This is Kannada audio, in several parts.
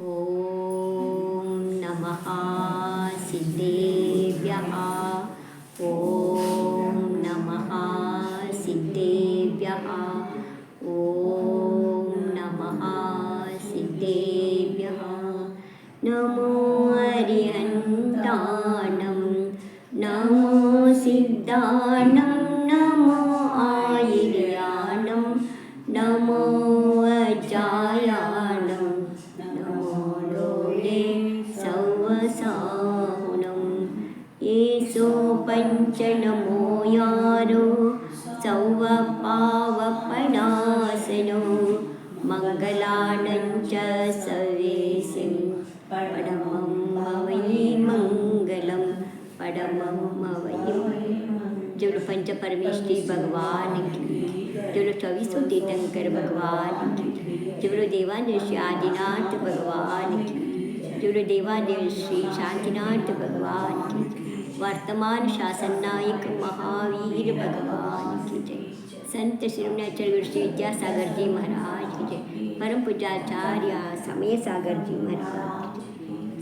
ॐ नमः सिद्धेभ्यः ॐ जो पंच परमेश्वरी भगवान की तीर्थंकर भगवान आदिनाथ भगवान की जो श्री शांतिनाथ भगवान वर्तमान शासन नायक महावीर भगवान की जय। संत श्रीमणाचल श्री विद्यासागर जी महाराज की जय। परम पूजाचार्य समय सागर जी महाराज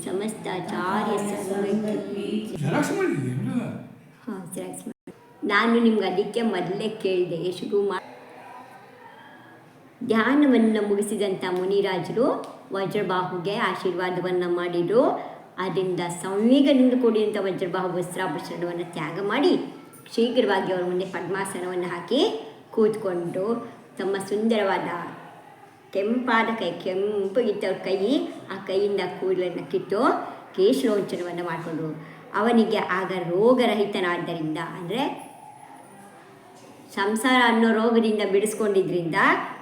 ಸಮಸ್ತ ಆಚಾರ್ಯ ಹಾಂ ನಾನು ನಿಮ್ಗೆ ಅದಕ್ಕೆ ಮೊದಲೇ ಕೇಳಿದೆ ಶುರು ಮಾಡಿ ಧ್ಯಾನವನ್ನು ಮುಗಿಸಿದಂಥ ಮುನಿರಾಜರು ವಜ್ರಬಾಹುಗೆ ಆಶೀರ್ವಾದವನ್ನು ಮಾಡಿದರು. ಅದರಿಂದ ಸಂವೇಗದಿಂದ ಕೂಡಿದಂಥ ವಜ್ರಬಾಹು ವಸ್ತ್ರಾಭರಣವನ್ನು ತ್ಯಾಗ ಮಾಡಿ ಶೀಘ್ರವಾಗಿ ಅವರ ಮುಂದೆ ಪದ್ಮಾಸನವನ್ನು ಹಾಕಿ ಕೂತ್ಕೊಂಡು ತಮ್ಮ ಸುಂದರವಾದ ಕೆಂಪಾದ ಕೈ, ಕೆಂಪು ಇದ್ದವ್ರ ಕೈ ಆ ಕೈಯಿಂದ ಕೂದಲನ್ನು ಕಿತ್ತು ಕೇಶಲೋಂಚನವನ್ನು ಮಾಡಿಕೊಂಡು ಅವನಿಗೆ ಆಗ ರೋಗರಹಿತನಾದ್ದರಿಂದ, ಅಂದರೆ ಸಂಸಾರ ಅನ್ನೋ ರೋಗದಿಂದ ಬಿಡಿಸ್ಕೊಂಡಿದ್ರಿಂದ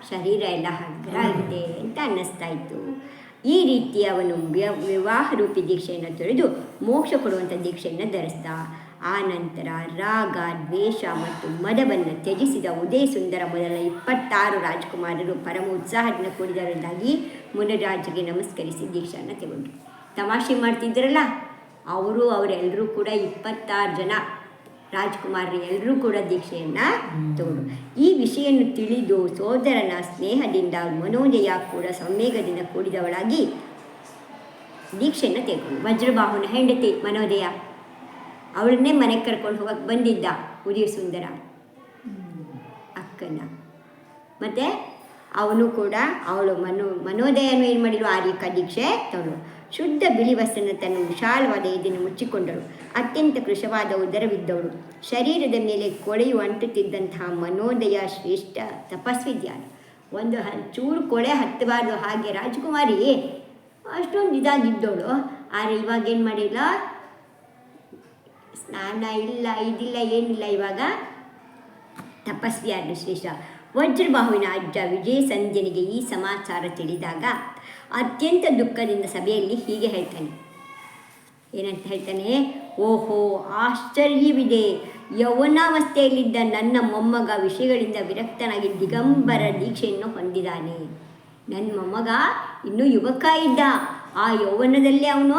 ಶರೀರ ಎಲ್ಲ ಹಗ್ರ ಆಗಿದೆ ಅಂತ ಅನ್ನಿಸ್ತಾ ಇತ್ತು. ಈ ರೀತಿ ಅವನು ವಿವಾಹ ರೂಪಿ ದೀಕ್ಷೆಯನ್ನು ತೊರೆದು ಮೋಕ್ಷ ಕೊಡುವಂಥ ದೀಕ್ಷೆಯನ್ನು ಧರಿಸ್ದ ಆ ನಂತರ ರಾಗ ದ್ವೇಷ ಮತ್ತು ಮದವನ್ನು ತ್ಯಜಿಸಿದ ಉದಯ ಸುಂದರ ಮೊದಲ ಇಪ್ಪತ್ತಾರು ರಾಜಕುಮಾರರು ಪರಮ ಉತ್ಸಾಹದಿಂದ ಕೂಡಿದವರಿಂದಾಗಿ ಮುನಿರಾಜ್ಗೆ ನಮಸ್ಕರಿಸಿ ದೀಕ್ಷೆಯನ್ನು ತಗೊಂಡ್ರು. ತಮಾಷೆ ಮಾಡ್ತಿದ್ರಲ್ಲ ಅವರು ಅವರೆಲ್ಲರೂ ಕೂಡ ಇಪ್ಪತ್ತಾರು ಜನ ರಾಜ್ಕುಮಾರರು ಎಲ್ಲರೂ ಕೂಡ ದೀಕ್ಷೆಯನ್ನು ತಗೊಂಡು ಈ ವಿಷಯವನ್ನು ತಿಳಿದು ಸೋದರನ ಸ್ನೇಹದಿಂದ ಮನೋಜಯ ಕೂಡ ಸಂವೇಗದಿಂದ ಕೂಡಿದವಳಾಗಿ ದೀಕ್ಷೆಯನ್ನು ತೆಗೆದು ವಜ್ರಬಾಹುನ ಹೆಂಡತಿ ಮನೋದಯ ಅವಳನ್ನೇ ಮನೆಗೆ ಕರ್ಕೊಂಡು ಹೋಗಕ್ಕೆ ಬಂದಿದ್ದ ಉದಯ ಸುಂದರ. ಅಕ್ಕನ. ಮತ್ತು ಅವನು ಕೂಡ ಅವಳು ಮನೋ, ಮನೋದಯನು ಏನು ಮಾಡಿದ್ರು ರೀಕ ದೀಕ್ಷೆ ತವಳು ಶುದ್ಧ ಬಿಳಿ ವಸ್ತ್ರನ ತನ್ನ ವಿಶಾಲವಾದ ಇದನ್ನು ಮುಚ್ಚಿಕೊಂಡಳು. ಅತ್ಯಂತ ಕೃಶವಾದ ಉದರವಿದ್ದವಳು. ಶರೀರದ ಮೇಲೆ ಕೊಳೆಯು ಅಂಟುತ್ತಿದ್ದಂತಹ ಮನೋದಯ ಶ್ರೇಷ್ಠ ತಪಸ್ವಿದ್ಯಾಳು ಒಂದು ಹ, ಚೂರು ಕೊಳೆ ಹತ್ತಬಾರ್ದು ಹಾಗೆ ರಾಜಕುಮಾರಿ ಅಷ್ಟೊಂದು ಇದಾಗಿದ್ದವಳು. ಆದರೆ ಇವಾಗ ಏನು ಮಾಡಿಲ್ಲ ಸ್ನಾನ ಇಲ್ಲ, ಇದಿಲ್ಲ, ಏನಿಲ್ಲ ಇವಾಗ. ತಪಸ್ವಿಯಾದ ಶ್ರೇಷ್ಠ. ವಜ್ರಬಾಹುವಿನ ಅಜ್ಜ ವಿಜಯ ಸಂಜನಿಗೆ ಈ ಸಮಾಚಾರ ತಿಳಿದಾಗ ಅತ್ಯಂತ ದುಃಖದಿಂದ ಸಭೆಯಲ್ಲಿ ಹೀಗೆ ಹೇಳ್ತಾನೆ. ಏನಂತ ಹೇಳ್ತಾನೆ? ಓಹೋ, ಆಶ್ಚರ್ಯವಿದೆ. ಯೌವನಾವಸ್ಥೆಯಲ್ಲಿದ್ದ ನನ್ನ ಮೊಮ್ಮಗ ವಿಷಯಗಳಿಂದ ವಿರಕ್ತನಾಗಿ ದಿಗಂಬರ ದೀಕ್ಷೆಯನ್ನು ಹೊಂದಿದ್ದಾನೆ. ನನ್ನ ಮೊಮ್ಮಗ ಇನ್ನೂ ಯುವಕ ಇದ್ದ. ಆ ಯೌವನದಲ್ಲೇ ಅವನು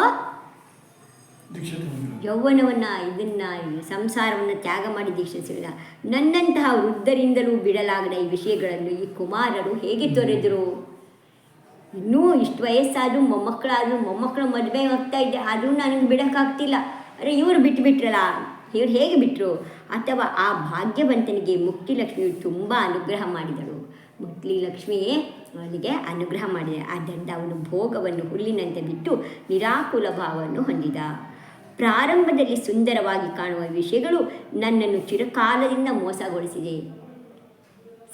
ಯೌವನವನ್ನು ಇದನ್ನು ಸಂಸಾರವನ್ನು ತ್ಯಾಗ ಮಾಡಿ ದೀಕ್ಷಿಸಿಲ್ಲ ನನ್ನಂತಹ ವೃದ್ಧರಿಂದಲೂ ಬಿಡಲಾಗದ ಈ ವಿಷಯಗಳನ್ನು ಈ ಕುಮಾರರು ಹೇಗೆ ತೊರೆದರು? ಇನ್ನೂ ಇಷ್ಟು ವಯಸ್ಸಾದರೂ ಮೊಮ್ಮಕ್ಕಳಾದರೂ ಮೊಮ್ಮಕ್ಕಳ ಮದುವೆ ಆಗ್ತಾ ಇದ್ದೆ ಆದರೂ ನನಗೆ ಬಿಡೋಕ್ಕಾಗ್ತಿಲ್ಲ. ಅರೆ ಇವರು ಬಿಟ್ಟುಬಿಟ್ರಲ್ಲ ಇವ್ರು ಹೇಗೆ ಬಿಟ್ಟರು ಅಥವಾ ಆ ಭಾಗ್ಯವಂತನಿಗೆ ಮುಕ್ತಿ ಲಕ್ಷ್ಮಿಯು ತುಂಬ ಅನುಗ್ರಹ ಮಾಡಿದಳು. ಮುಕ್ತಿ ಲಕ್ಷ್ಮಿಯೇ ಅವನಿಗೆ ಅನುಗ್ರಹ ಮಾಡಿದೆ. ಆದ್ದರಿಂದ ಅವನು ಭೋಗವನ್ನು ಹುಲ್ಲಿನಂತೆ ಬಿಟ್ಟು ನಿರಾಕುಲ ಭಾವವನ್ನು ಹೊಂದಿದ. ಪ್ರಾರಂಭದಲ್ಲಿ ಸುಂದರವಾಗಿ ಕಾಣುವ ವಿಷಯಗಳು ನನ್ನನ್ನು ಚಿರಕಾಲದಿಂದ ಮೋಸಗೊಳಿಸಿದೆ.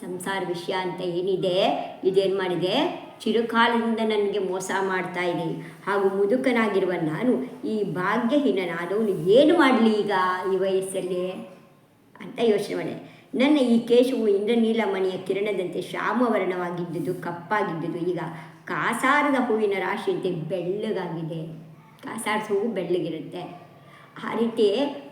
ಸಂಸಾರ ವಿಷಯ ಅಂತ ಏನಿದೆ? ಇದೇನು ಮಾಡಿದೆ? ಚಿರುಕಾಲದಿಂದ ನನಗೆ ಮೋಸ ಮಾಡ್ತಾ ಇದೆ. ಹಾಗೂ ಮುದುಕನಾಗಿರುವ ನಾನು ಈ ಭಾಗ್ಯಹೀನನಾದವನು ಏನು ಮಾಡಲಿ ಈಗ ಈ ವಯಸ್ಸಲ್ಲಿ? ಅಂತ ಯೋಚನೆ ಮಾಡಿದೆ. ನನ್ನ ಈ ಕೇಶವು ಇಂದ್ರನೀಲಮಣಿಯ ಕಿರಣದಂತೆ ಶ್ಯಾಮವರ್ಣವಾಗಿದ್ದುದು, ಕಪ್ಪಾಗಿದ್ದುದು. ಈಗ ಕಾಸಾರದ ಹೂವಿನ ರಾಶಿಯಂತೆ ಬೆಳ್ಳಗಾಗಿದೆ. ಕಾಸಾರದ ಹೂವು ಬೆಳ್ಳಗಿರುತ್ತೆ. ಆ ರೀತಿ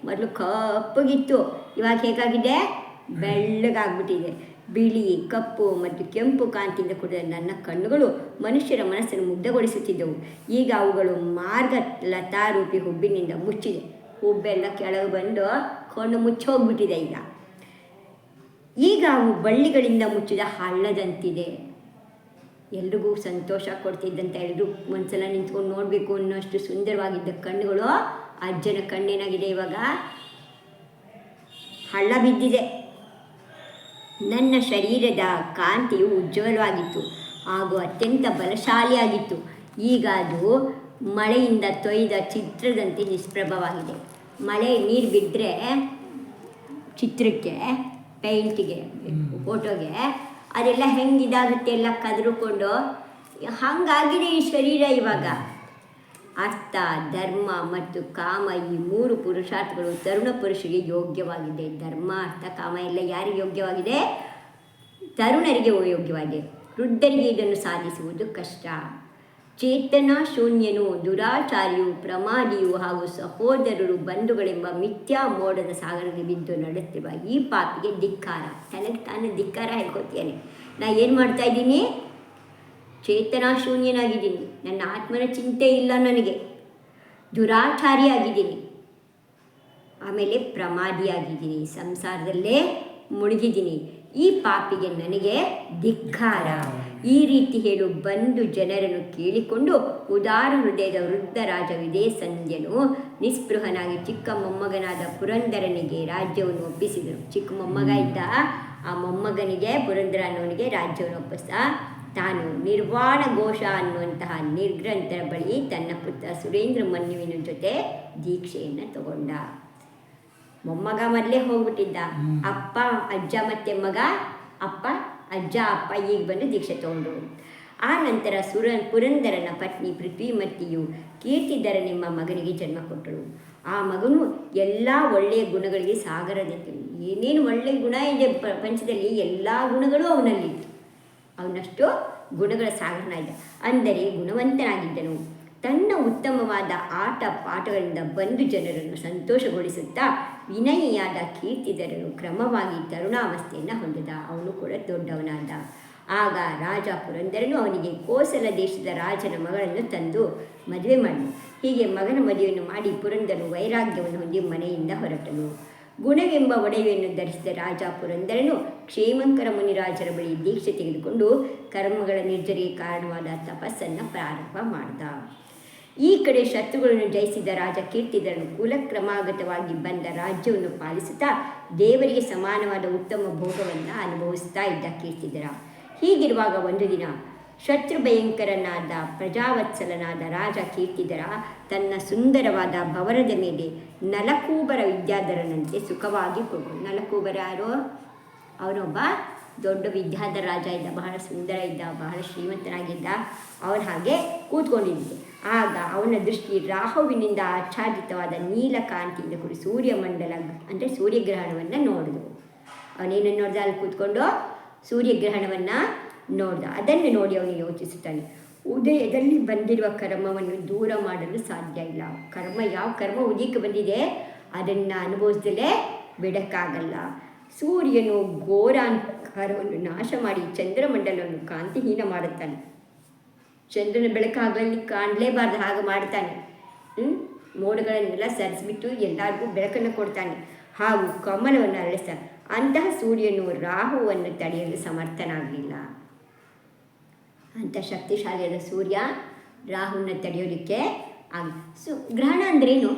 ಮೊದಲು ಕಪ್ಪಗಿತ್ತು. ಇವಾಗ ಹೇಗಾಗಿದೆ? ಬೆಳ್ಳಗಾಗ್ಬಿಟ್ಟಿದೆ. ಬಿಳಿ, ಕಪ್ಪು ಮತ್ತು ಕೆಂಪು ಕಾಂತಿಯಿಂದ ಕೂಡಿದ ನನ್ನ ಕಣ್ಣುಗಳು ಮನುಷ್ಯರ ಮನಸ್ಸನ್ನು ಮುಗ್ಧಗೊಳಿಸುತ್ತಿದ್ದವು. ಈಗ ಅವುಗಳು ಮಾರ್ಗ ಲತಾರೂಪಿ ಹುಬ್ಬಿನಿಂದ ಮುಚ್ಚಿದೆ. ಹುಬ್ಬೆಲ್ಲ ಕೆಳಗೆ ಬಂದು ಕಣ್ಣು ಮುಚ್ಚೋಗ್ಬಿಟ್ಟಿದೆ ಈಗ. ಈಗ ಅವು ಬಳ್ಳಿಗಳಿಂದ ಮುಚ್ಚಿದ ಹಳ್ಳದಂತಿದೆ. ಎಲ್ರಿಗೂ ಸಂತೋಷ ಕೊಡ್ತಿದ್ದಂತ ಎಲ್ರಿಗೂ ಒಂದ್ಸಲ ನಿಂತ್ಕೊಂಡು ನೋಡಬೇಕು ಅನ್ನೋಷ್ಟು ಸುಂದರವಾಗಿದ್ದ ಕಣ್ಣುಗಳು ಅಜ್ಜನ ಕಣ್ಣೇನಾಗಿದೆ ಇವಾಗ? ಹಳ್ಳ ಬಿದ್ದಿದೆ. ನನ್ನ ಶರೀರದ ಕಾಂತಿಯು ಉಜ್ವಲವಾಗಿತ್ತು ಹಾಗೂ ಅತ್ಯಂತ ಬಲಶಾಲಿಯಾಗಿತ್ತು. ಈಗ ಅದು ಮಳೆಯಿಂದ ತೊಯ್ದ ಚಿತ್ರದಂತೆ ನಿಷ್ಪ್ರಭವಾಗಿದೆ. ಮಳೆ ನೀರು ಬಿದ್ದರೆ ಚಿತ್ರಕ್ಕೆ ಪೇಂಟಿಗೆ ಫೋಟೋಗೆ ಅದೆಲ್ಲ ಹೆಂಗಿದಾಗುತ್ತೆ ಎಲ್ಲ ಕದ್ರುಕೊಂಡು. ಹಂಗಾಗಿದೆ ಈ ಶರೀರ ಇವಾಗ. ಅರ್ಥ, ಧರ್ಮ ಮತ್ತು ಕಾಮ ಈ ಮೂರು ಪುರುಷಾರ್ಥಗಳು ತರುಣ ಪುರುಷರಿಗೆ ಯೋಗ್ಯವಾಗಿದೆ. ಧರ್ಮ, ಅರ್ಥ, ಕಾಮ ಎಲ್ಲ ಯಾರಿಗೆ ಯೋಗ್ಯವಾಗಿದೆ? ತರುಣರಿಗೆ ಯೋಗ್ಯವಾಗಿದೆ. ವೃದ್ಧರಿಗೆ ಇದನ್ನು ಸಾಧಿಸುವುದು ಕಷ್ಟ. ಚೇತನ ಶೂನ್ಯನು ದುರಾಚಾರಿಯು ಪ್ರಮಾದಿಯು ಹಾಗೂ ಸಹೋದರರು ಬಂಧುಗಳೆಂಬ ಮಿಥ್ಯಾ ಮೋಡದ ಸಾಗರದಲ್ಲಿ ಬಿದ್ದು ನಡೆಯುತ್ತಿರುವ ಈ ಪಾಪಿಗೆ ಧಿಕ್ಕಾರ. ತನಗೆ ತಾನು ಧಿಕ್ಕಾರ ಹೇಳ್ಕೊತೇನೆ ನಾ ಏನು ಮಾಡ್ತಾ ಇದ್ದೀನಿ? ಚೇತನ ಶೂನ್ಯನಾಗಿದ್ದೀನಿ. ನನ್ನ ಆತ್ಮನ ಚಿಂತೆ ಇಲ್ಲ ನನಗೆ. ದುರಾಚಾರಿಯಾಗಿದ್ದೀನಿ. ಆಮೇಲೆ ಪ್ರಮಾದಿಯಾಗಿದ್ದೀನಿ. ಸಂಸಾರದಲ್ಲೇ ಮುಳುಗಿದ್ದೀನಿ. ಈ ಪಾಪಿಗೆ ನನಗೆ ಧಿಕ್ಕಾರ. ಈ ರೀತಿ ಹೇಳು ಬಂದು ಜನರನ್ನು ಕೇಳಿಕೊಂಡು ಉದಾರ ಹೃದಯದ ವೃದ್ಧ ರಾಜ ವಿದೇಸಂಧ್ಯನು ನಿಸ್ಪೃಹನಾಗಿ ಚಿಕ್ಕ ಮೊಮ್ಮಗನಾದ ಪುರಂದರನಿಗೆ ರಾಜ್ಯವನ್ನು ಒಪ್ಪಿಸಿದರು ಚಿಕ್ಕ ಮೊಮ್ಮಗ ಇದ್ದ ಆ ಮೊಮ್ಮಗನಿಗೆ ಪುರಂದರ ಅನ್ನೋನಿಗೆ ರಾಜ್ಯವನ್ನು ಒಪ್ಪಿಸ ತಾನು ನಿರ್ವಾಣ ಘೋಷ ಅನ್ನುವಂತಹ ನಿರ್ಗ್ರಂಥರ ಬಳಿ ತನ್ನ ಪುತ್ರ ಸುರೇಂದ್ರ ಮನ್ಯುವಿನ ಜೊತೆ ದೀಕ್ಷೆಯನ್ನು ತಗೊಂಡ. ಮೊಮ್ಮಗ ಮೊದಲೇ ಹೋಗ್ಬಿಟ್ಟಿದ್ದ. ಅಪ್ಪ ಅಜ್ಜ ಮತ್ತೆ ಮಗ ಅಪ್ಪ ಅಜ್ಜ ಅಪ್ಪ ಈಗ ಬಂದು ದೀಕ್ಷೆ ತಗೊಂಡು ಆ ನಂತರ ಸುರ ಪುರಂದರನ ಪತ್ನಿ ಪೃಥ್ವಿಮತಿಯು ನಿಮ್ಮ ಮಗನಿಗೆ ಜನ್ಮ ಕೊಟ್ಟಳು. ಆ ಮಗನು ಎಲ್ಲ ಒಳ್ಳೆಯ ಗುಣಗಳಿಗೆ ಸಾಗರದಂತೆ ಏನೇನು ಒಳ್ಳೆಯ ಗುಣ ಇದೆ ಪ್ರಪಂಚದಲ್ಲಿ ಎಲ್ಲ ಗುಣಗಳು ಅವನಲ್ಲಿತ್ತು ಅವನಷ್ಟು ಗುಣಗಳ ಸಾಗರನ ಇದ್ದ ಅಂದರೆ ಗುಣವಂತನಾಗಿದ್ದನು. ತನ್ನ ಉತ್ತಮವಾದ ಆಟ ಪಾಠಗಳಿಂದ ಬಂದು ಜನರನ್ನು ಸಂತೋಷಗೊಳಿಸುತ್ತಾ ವಿನಯಿಯಾದ ಕೀರ್ತಿಧರನು ಕ್ರಮವಾಗಿ ತರುಣಾವಸ್ಥೆಯನ್ನು ಹೊಂದಿದ. ಅವನು ಕೂಡ ದೊಡ್ಡವನಾದ. ಆಗ ರಾಜ ಪುರಂದರನು ಅವನಿಗೆ ಕೋಸಲ ದೇಶದ ರಾಜನ ಮಗಳನ್ನು ತಂದು ಮದುವೆ ಮಾಡಿ ಹೀಗೆ ಮಗನ ಮದುವೆಯನ್ನು ಮಾಡಿ ಪುರಂದರನು ವೈರಾಗ್ಯವನ್ನು ಹೊಂದಿ ಮನೆಯಿಂದ ಹೊರಟನು. ಗುಣವೆಂಬ ಒಡವೆಯನ್ನು ಧರಿಸಿದ ರಾಜ ಪುರಂದರನು ಕ್ಷೇಮಂಕರ ಮುನಿರಾಜರ ಬಳಿ ದೀಕ್ಷೆ ತೆಗೆದುಕೊಂಡು ಕರ್ಮಗಳ ನಿರ್ಜರಿಗೆ ಕಾರಣವಾದ ತಪಸ್ಸನ್ನು ಪ್ರಾರಂಭ ಮಾಡಿದ. ಈ ಕಡೆ ಶತ್ರುಗಳನ್ನು ಜಯಿಸಿದ ರಾಜ ಕೀರ್ತಿಧರನು ಕುಲಕ್ರಮಾಗತವಾಗಿ ಬಂದ ರಾಜ್ಯವನ್ನು ಪಾಲಿಸುತ್ತಾ ದೇವರಿಗೆ ಸಮಾನವಾದ ಉತ್ತಮ ಭೋಗವನ್ನು ಅನುಭವಿಸ್ತಾ ಇದ್ದ ಕೀರ್ತಿದರ ಹೀಗಿರುವಾಗ ಒಂದು ದಿನ ಶತ್ರು ಭಯಂಕರನಾದ ಪ್ರಜಾವತ್ಸಲನಾದ ರಾಜ ಕೀರ್ತಿದರ ತನ್ನ ಸುಂದರವಾದ ಭವನದ ಮೇಲೆ ನಲಕೂಬರ ವಿದ್ಯಾಧರನಂತೆ ಸುಖವಾಗಿ ಕೊಡು ನಲಕೂಬರ ಯಾರೋ? ಅವನೊಬ್ಬ ದೊಡ್ಡ ವಿದ್ಯಾಧರ ರಾಜ ಇದ್ದ, ಬಹಳ ಸುಂದರ ಇದ್ದ, ಬಹಳ ಶ್ರೀಮಂತನಾಗಿದ್ದ ಅವನ ಹಾಗೆ ಕೂತ್ಕೊಂಡಿದ್ದೆ ಆಗ ಅವನ ದೃಷ್ಟಿ ರಾಹುವಿನಿಂದ ಆಚ್ಛಾದಿತವಾದ ನೀಲಕಾಂತಿಯಿಂದ ಕೂಡಿ ಸೂರ್ಯಮಂಡಲ, ಅಂದರೆ ಸೂರ್ಯಗ್ರಹಣವನ್ನು ನೋಡಿದವು ಅವನೇನನ್ನು ನೋಡಿದ? ಅಲ್ಲಿ ಕೂತ್ಕೊಂಡು ಸೂರ್ಯಗ್ರಹಣವನ್ನು ನೋಡ್ದ. ಅದನ್ನು ನೋಡಿ ಅವನು ಯೋಚಿಸುತ್ತಾನೆ. ಉದಯದಲ್ಲಿ ಬಂದಿರುವ ಕರ್ಮವನ್ನು ದೂರ ಮಾಡಲು ಸಾಧ್ಯ ಇಲ್ಲ. ಕರ್ಮ, ಯಾವ ಕರ್ಮ ಉದಯಕ್ಕೆ ಬಂದಿದೆ? ಅದನ್ನು ಅನುಭವಿಸ್ದಲೇ ಬಿಡಕ್ಕಾಗಲ್ಲ. ಸೂರ್ಯನು ಘೋರಾಂಕಾರವನ್ನು ನಾಶ ಮಾಡಿ ಚಂದ್ರಮಂಡಲವನ್ನು ಕಾಂತಿಹೀನ ಮಾಡುತ್ತಾನೆ. ಚಂದ್ರನ ಬೆಳಕಾಗಲಿ ಕಾಣಲೇಬಾರ್ದು ಹಾಗೆ ಮಾಡ್ತಾನೆ ಹ್ಮ್? ಮೋಡಗಳನ್ನೆಲ್ಲ ಸರಿಸಿಬಿಟ್ಟು ಎಲ್ಲರಿಗೂ ಬೆಳಕನ್ನು ಕೊಡ್ತಾನೆ. ಹಾಗೂ ಕಮಲವನ್ನು ಅರಳಿಸ್ತಾನೆ. ಅಂತಹ ಸೂರ್ಯನು ರಾಹುವನ್ನು ತಡೆಯಲು ಸಮರ್ಥನಾಗಲಿಲ್ಲ. ಅಂಥ ಶಕ್ತಿಶಾಲಿಯಾದ ಸೂರ್ಯ ರಾಹುನ ತಡೆಯೋದಕ್ಕೆ ಆಗ, ಸು, ಗ್ರಹಣ ಅಂದ್ರೇನು?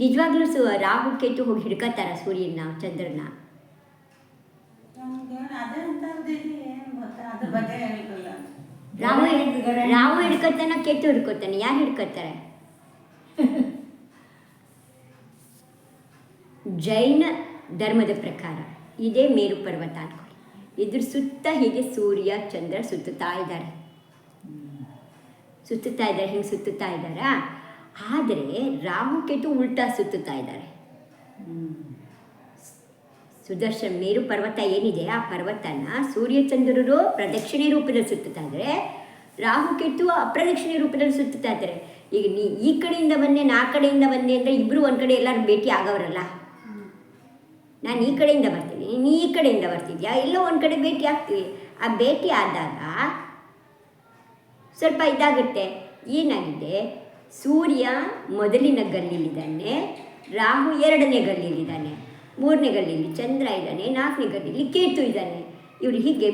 ನಿಜವಾಗ್ಲೂ ಸು, ರಾಹು, ಕೇತು ಹೋಗಿ ಹಿಡ್ಕತ್ತಾರ ಸೂರ್ಯನ ಚಂದ್ರನ ಹಿಡ್- ರಾಹು ಹಿಡ್ಕೊತಾನ ಕೆಟ್ಟು ಹಿಡ್ಕೊತಾನೆ? ಯಾರು ಹಿಡ್ಕೊತಾರೆ? ಜೈನ ಧರ್ಮದ ಪ್ರಕಾರ ಇದೇ ಮೇರು ಪರ್ವತ ಅನ್ಕೊಳ್ಳಿ. ಇದ್ರ ಸುತ್ತ ಹೀಗೆ ಸೂರ್ಯ ಚಂದ್ರ ಸುತ್ತುತ್ತಾ ಇದ್ದಾರೆ. ಸುತ್ತುತ್ತಾ ಇದ್ದಾರೆ ಹಿಂಗೆ ಸುತ್ತುತ್ತಾ ಇದ್ದಾರಾ? ಆದರೆ ರಾಹು ಕೆಟ್ಟು ಉಲ್ಟಾ ಸುತ್ತುತ್ತಾ ಇದ್ದಾರೆ. ಸುದರ್ಶನ್ ಮೇರು ಪರ್ವತ ಏನಿದೆ ಆ ಪರ್ವತನ ಸೂರ್ಯಚಂದ್ರರು ಪ್ರದಕ್ಷಿಣೆ ರೂಪದಲ್ಲಿ ಸುತ್ತುತ್ತಾ ಇದ್ದಾರೆ. ಕೆಟ್ಟು ಅಪ್ರದಕ್ಷಿಣೆ ರೂಪದಲ್ಲಿ ಸುತ್ತುತ್ತಾ ಇದ್ದಾರೆ. ಈಗ ನೀ ಈ ಕಡೆಯಿಂದ ಬಂದೆ ನಾ ಕಡೆಯಿಂದ ಬಂದೆ ಅಂದರೆ ಇಬ್ಬರು ಒಂದು ಕಡೆ ಎಲ್ಲರೂ ಭೇಟಿ ಆಗವರಲ್ಲ ನಾನು ಈ ಕಡೆಯಿಂದ ಬರ್ತೀನಿ ನೀ ಈ ಕಡೆಯಿಂದ ಬರ್ತಿದ್ಯಾ? ಎಲ್ಲೋ ಒಂದು ಕಡೆ ಭೇಟಿ ಆಗ್ತೀವಿ. ಆ ಭೇಟಿ ಆದಾಗ ಸ್ವಲ್ಪ ಇದಾಗುತ್ತೆ. ಏನಾಗಿದೆ? ಸೂರ್ಯ ಮೊದಲಿನ ಗಲ್ಲಿಲಿದ್ದಾನೆ, ರಾಹು ಎರಡನೇ ಗಲ್ಲಿಲಿದ್ದಾನೆ. ಮೂರನೇ ಗಲ್ಲಿಲಿ ಚಂದ್ರ ಇದ್ದಾನೆ ನಾಲ್ಕನೇ ಗಲ್ಲಿಲಿ ಕೇತು ಇದ್ದಾನೆ. ಇವರು ಹೀಗೆ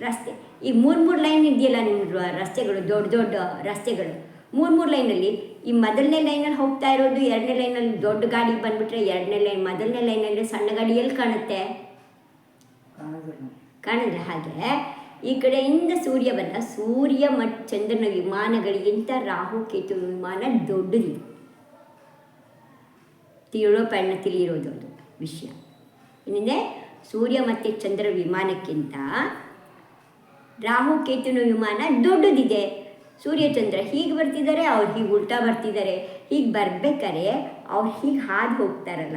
ರಸ್ತೆ. ಈ ಮೂರು ಮೂರು ಲೈನ್ ಇದೆಯಲ್ಲ ನಿಮ್ಮ ರಸ್ತೆಗಳು ದೊಡ್ಡ ದೊಡ್ಡ ರಸ್ತೆಗಳು. ಮೂರು ಮೂರು ಲೈನಲ್ಲಿ ಈ ಮೊದಲನೇ ಲೈನಲ್ಲಿ ಹೋಗ್ತಾ ಇರೋದು ಎರಡನೇ ಲೈನಲ್ಲಿ ದೊಡ್ಡ ಗಾಡಿ ಬಂದುಬಿಟ್ರೆ ಎರಡನೇ ಲೈನ್ ಮೊದಲನೇ ಲೈನಲ್ಲಿ ಸಣ್ಣ ಗಾಡಿ ಎಲ್ಲಿ ಕಾಣುತ್ತೆ? ಕಾಣಿದ್ರೆ ಹಾಗೆ ಈ ಕಡೆಯಿಂದ ಸೂರ್ಯ ಬಂದ ಸೂರ್ಯ ಮತ್ತು ಚಂದ್ರನ ವಿಮಾನಗಳಿಗಿಂತ ರಾಹು ಕೇತು ವಿಮಾನ ದೊಡ್ಡದಿದೆ. ತಿಳೋ ಪಣ್ಣ ತಿಳಿಯಿರೋದು ಅದು. ವಿಷಯ. ಏನಿದೆ ಸೂರ್ಯ ಮತ್ತು ಚಂದ್ರ ವಿಮಾನಕ್ಕಿಂತ ರಾಹು ಕೇತುನ ವಿಮಾನ ದೊಡ್ಡದಿದೆ. ಸೂರ್ಯ, ಚಂದ್ರ ಹೀಗೆ ಬರ್ತಿದ್ದಾರೆ, ಅವ್ರು ಹೀಗೆ ಉಲ್ಟಾ ಬರ್ತಿದ್ದಾರೆ. ಹೀಗೆ ಬರ್ಬೇಕಾರೆ ಅವ್ರು ಹೀಗೆ ಹಾದು ಹೋಗ್ತಾರಲ್ಲ.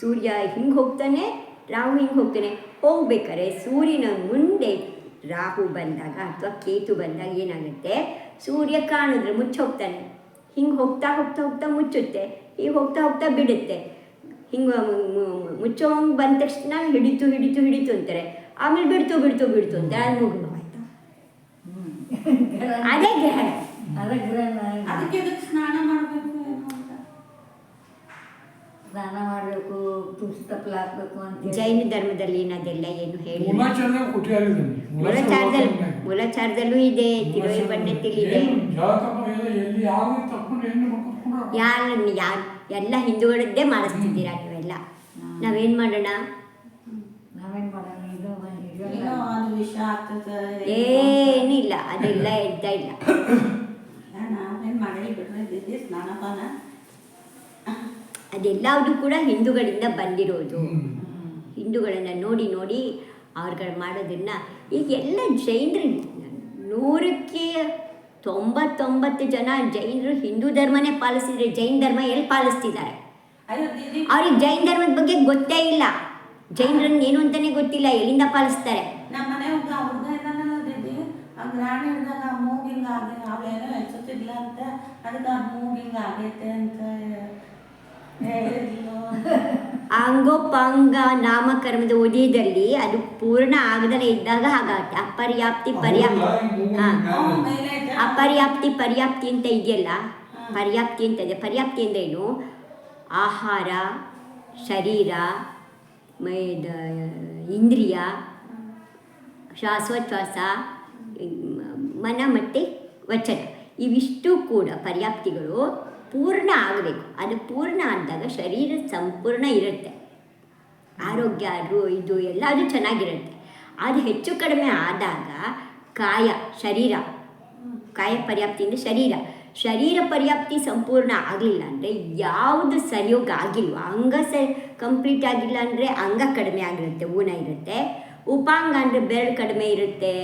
ಸೂರ್ಯ ಹಿಂಗೆ ಹೋಗ್ತಾನೆ, ರಾಹು ಹಿಂಗೆ ಹೋಗ್ತಾನೆ. ಹೋಗ್ಬೇಕಾರೆ ಸೂರ್ಯನ ಮುಂದೆ ರಾಹು ಬಂದಾಗ ಅಥವಾ ಕೇತು ಬಂದಾಗ ಏನಾಗುತ್ತೆ? ಸೂರ್ಯ ಕಾಣಿದ್ರೆ ಮುಚ್ಚಿ ಹೋಗ್ತಾನೆ ಹಿಂಗೆ ಹೋಗ್ತಾ ಹೋಗ್ತಾ ಹೋಗ್ತಾ ಮುಚ್ಚುತ್ತೆ. ಹೀಗೆ ಹೋಗ್ತಾ ಹೋಗ್ತಾ ಬಿಡುತ್ತೆ. ಹಿಂಗೆ ಮುಚ್ಚೋಂಗೆ ಬಂದ ತಕ್ಷಣ ಹಿಡಿತು ಹಿಡಿತು ಹಿಡಿತು ಅಂತಾರೆ. ಆಮೇಲೆ ಬಿಡ್ತು ಬಿಡ್ತು ಬಿಡ್ತು ಅಂತ ಅದು ಮುಗಿದು ಹೋಯ್ತು ಅದೇ ಗ್ರಹಣ. ಅದಕ್ಕೆ ಸ್ನಾನ ಮಾಡಬೇಕು ಏನು ಅಂತ? ಸ್ನಾನ ಮಾಡಬೇಕು ತಪ್ಪಲು ಹಾಕ್ಬೇಕು ಅಂತ ಜೈನ ಧರ್ಮದಲ್ಲಿ ಅದೆಲ್ಲ ಏನು ಹೇಳಿ? ಮೂಲಚಾರದಲ್ಲಿ ಮೂಲಚಾರದಲ್ಲೂ ಇದೆ ತಿರುವೆ ಮಕ್ಕಳು ಯಾರು ಯಾರು ಎಲ್ಲ ಹಿಂದೂಗಳದ್ದೇ ಮಾಡಿಸ್ತಿದ್ದೀರಾ ನೀವೆಲ್ಲ? ನಾವೇನು ಮಾಡೋಣ? ಏನಿಲ್ಲ. ಅದೆಲ್ಲ ಇದ್ದ ಇಲ್ಲ. ಅದೆಲ್ಲವುದು ಕೂಡ ಹಿಂದೂಗಳಿಂದ ಬಂದಿರೋದು. ಹಿಂದೂಗಳನ್ನು ನೋಡಿ ನೋಡಿ ಅವ್ರುಗಳು ಮಾಡೋದನ್ನ ಈಗ ಎಲ್ಲ ಜೈನರು ನೂರಕ್ಕೆ ತೊಂಬತ್ತೊಂಬತ್ತು ಜನ ಜೈನರು ಹಿಂದೂ ಧರ್ಮನೇ ಪಾಲಿಸಿದ್ರೆ ಜೈನ್ ಧರ್ಮ ಎಲ್ಲಿ ಪಾಲಿಸ್ತಿದ್ದಾರೆ? ಅವ್ರಿಗೆ ಜೈನ್ ಧರ್ಮದ ಬಗ್ಗೆ ಗೊತ್ತೇ ಇಲ್ಲ. ಜೈನರನ್ನ ಏನು ಅಂತಾನೆ ಗೊತ್ತಿಲ್ಲ ಎಲ್ಲಿಂದ ಪಾಲಿಸ್ತಾರೆ? ಅಂಗೋಪಾಂಗ ನಾಮಕರ್ಮದ ಉದಯದಲ್ಲಿ ಅದು ಪೂರ್ಣ ಆಗದಲೇ ಇದ್ದಾಗ ಹಾಗಾಗುತ್ತೆ ಅಪರ್ಯಾಪ್ತಿ ಪರ್ಯಾಪ್ತಿ. ಅಪರ್ಯಾಪ್ತಿ ಪರ್ಯಾಪ್ತಿ ಅಂತ ಇದೆಯಲ್ಲ? ಪರ್ಯಾಪ್ತಿ ಅಂತ ಇದೆ. ಪರ್ಯಾಪ್ತಿ ಅಂದ್ರೇನು ಏನು? ಆಹಾರ ಶರೀರ ಇಂದ್ರಿಯ ಶ್ವಾಸೋಚ್ಛ್ವಾಸ ಮನ ಮತ್ತು ವಚನ. ಇವಿಷ್ಟು ಕೂಡ ಪರ್ಯಾಪ್ತಿಗಳು ಪೂರ್ಣ ಆಗಬೇಕು. ಅದು ಪೂರ್ಣ ಆದಾಗ ಶರೀರ ಸಂಪೂರ್ಣ ಇರುತ್ತೆ. ಆರೋಗ್ಯ ಅದು ಇದು ಎಲ್ಲದು ಚೆನ್ನಾಗಿರುತ್ತೆ. ಅದು ಹೆಚ್ಚು ಕಡಿಮೆ ಆದಾಗ ಕಾಯ ಶರೀರ ಕಾಯ ಪರ್ಯಾಪ್ತಿ ಅಂದರೆ ಶರೀರ. ಶರೀರ ಪರ್ಯಾಪ್ತಿ ಸಂಪೂರ್ಣ ಆಗಲಿಲ್ಲ ಅಂದರೆ ಯಾವುದು ಸರಿಯೋಗ ಆಗಿಲ್ವ? ಅಂಗ ಸ ಕಂಪ್ಲೀಟ್ ಆಗಿಲ್ಲ ಅಂದರೆ ಅಂಗ ಕಡಿಮೆ ಆಗಿರುತ್ತೆ, ಊನ ಇರುತ್ತೆ. ಉಪಾಂಗ ಅಂದರೆ ಬೆರಳು ಕಡಿಮೆ ಇರುತ್ತೆ.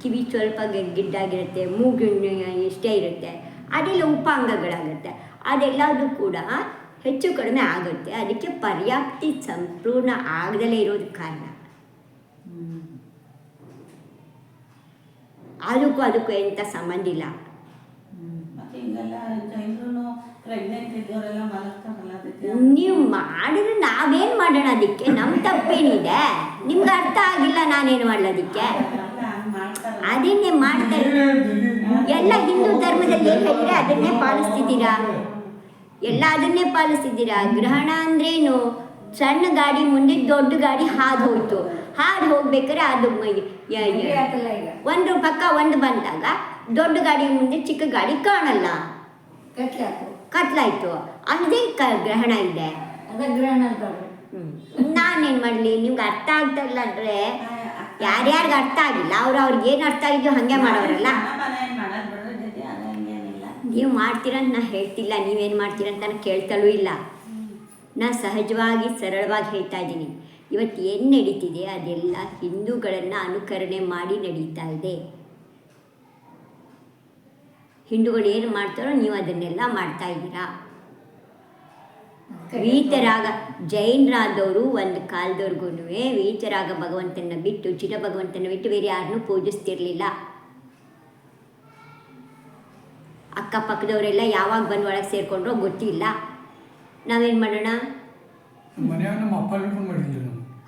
ಕಿವಿ ಸ್ವಲ್ಪ ಗಿಡ್ಡಾಗಿರುತ್ತೆ, ಮೂಗು ಇಷ್ಟೇ ಇರುತ್ತೆ. ಅದೆಲ್ಲ ಉಪಾಂಗಗಳಾಗುತ್ತೆ. ಅದೆಲ್ಲದೂ ಕೂಡ ಹೆಚ್ಚು ಕಡಿಮೆ ಆಗುತ್ತೆ. ಅದಕ್ಕೆ ಪರ್ಯಾಪ್ತಿ ಸಂಪೂರ್ಣ ಆಗದಲೇ ಇರೋದು ಕಾರಣ. ಅದಕ್ಕೂ ಅದಕ್ಕೂ ಎಂಥ ಸಂಬಂಧ ಇಲ್ಲ. ನೀವು ಮಾಡಿದ್ರೆ ನಾವೇನು ಮಾಡೋಣ ಅದಕ್ಕೆ? ನಮ್ಮ ತಪ್ಪೇನಿದೆ. ನಿಮ್ಗೆ ಅರ್ಥ ಆಗಿಲ್ಲ ನಾನೇನು ಮಾಡೋದಕ್ಕೆ ಅದಕ್ಕೆ? ಅದನ್ನೇ ಮಾಡ್ತಾರೆ ಎಲ್ಲ ಹಿಂದೂ ಧರ್ಮದಲ್ಲಿ ಏನು ಹೇಳಿದ್ರೆ ಅದನ್ನೇ ಪಾಲಿಸ್ತಿದ್ದೀರಾ? ಎಲ್ಲ ಅದನ್ನೇ ಪಾಲಿಸ್ತಿದ್ದೀರಾ? ಗ್ರಹಣ ಅಂದ್ರೇನು? ಸಣ್ಣ ಗಾಡಿ ಮುಂದೆ ದೊಡ್ಡ ಗಾಡಿ ಹಾದು ಹೋಯ್ತು. ಹಾದು ಹೋಗ್ಬೇಕಾದ್ರೆ ಅದು ಒಂದು ಪಕ್ಕ ಒಂದು ಬಂದಾಗ ದೊಡ್ಡ ಗಾಡಿ ಮುಂದೆ ಚಿಕ್ಕ ಗಾಡಿ ಕಾಣಲ್ಲ. ಕತ್ಲಾಯ್ತು. ಅದೇ ಕ ಗ್ರಹಣ ಇದೆ. ನಾನೇನ್ ಮಾಡಲಿ? ನಿಮ್ಗೆ ಅರ್ಥ ಆಗ್ತಾ ಇಲ್ಲ ಅಂದರೆ ಯಾರ್ಯಾರಿಗೆ ಅರ್ಥ ಆಗಿಲ್ಲ? ಅವ್ರು ಅವ್ರಿಗೆ ಏನು ಅರ್ಥ ಆಗಿದ್ಯೋ ಹಾಗೆ ಮಾಡೋರಲ್ಲ ನೀವು ಮಾಡ್ತೀರಂತ ನಾ ಹೇಳ್ತಿಲ್ಲ. ನೀವೇನು ಮಾಡ್ತೀರಂತ ಅಂತ ನಾನು ಕೇಳ್ತಲೂ ಇಲ್ಲ. ನಾ ಸಹಜವಾಗಿ ಸರಳವಾಗಿ ಹೇಳ್ತಾ ಇದ್ದೀನಿ. ಇವತ್ತು ಏನು ನಡೀತಿದೆ? ಅದೆಲ್ಲ ಹಿಂದೂಗಳನ್ನು ಅನುಕರಣೆ ಮಾಡಿ ನಡೀತಾ ಇದೆ. ಹಿಂದೂಗಳು ಏನು ಮಾಡ್ತಾರೋ ನೀವು ಅದನ್ನೆಲ್ಲ ಮಾಡ್ತಾ ಇದ್ದೀರಾ. ವೀತರಾಗ ಜೈನರಾದವರು ಒಂದು ಕಾಲದವ್ರಿಗೂ ವೀತರಾಗ ಭಗವಂತನ ಬಿಟ್ಟು ಚಿರ ಭಗವಂತನ ಬಿಟ್ಟು ಬೇರೆ ಯಾರನ್ನೂ ಪೂಜಿಸ್ತಿರ್ಲಿಲ್ಲ. ಅಕ್ಕಪಕ್ಕದವರೆಲ್ಲ ಯಾವಾಗ ಬಂದು ಒಳಗೆ ಸೇರಿಕೊಂಡ್ರೋ ಗೊತ್ತಿಲ್ಲ. ನಾವೇನು ಮಾಡೋಣ? ನಮ್ಮ ಅಪ್ಪ ನಾವು